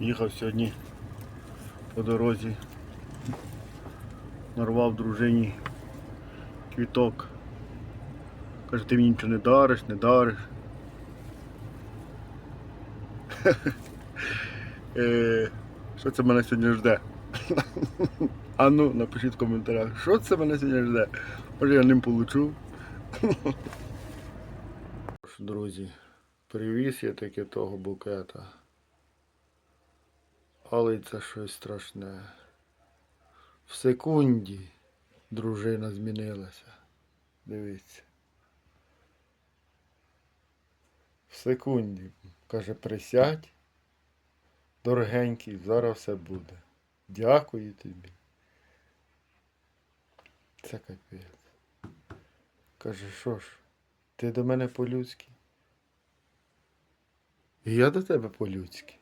Їхав сьогодні по дорозі. Нарвав дружині квіток. Каже, ти мені нічого не дариш, не дариш. Е, Що це мене сьогодні жде? А ну, напишіть в коментарях, що це мене сьогодні жде. Може я ним получу. Друзі, привіз я таке того букета. Але це щось страшне. В секунді дружина змінилася. Дивіться. В секунді. Каже, присядь. Дорогенький, зараз все буде. Дякую тобі. Це капець. Каже, що ж, ти до мене по-людськи? І я до тебе по-людськи.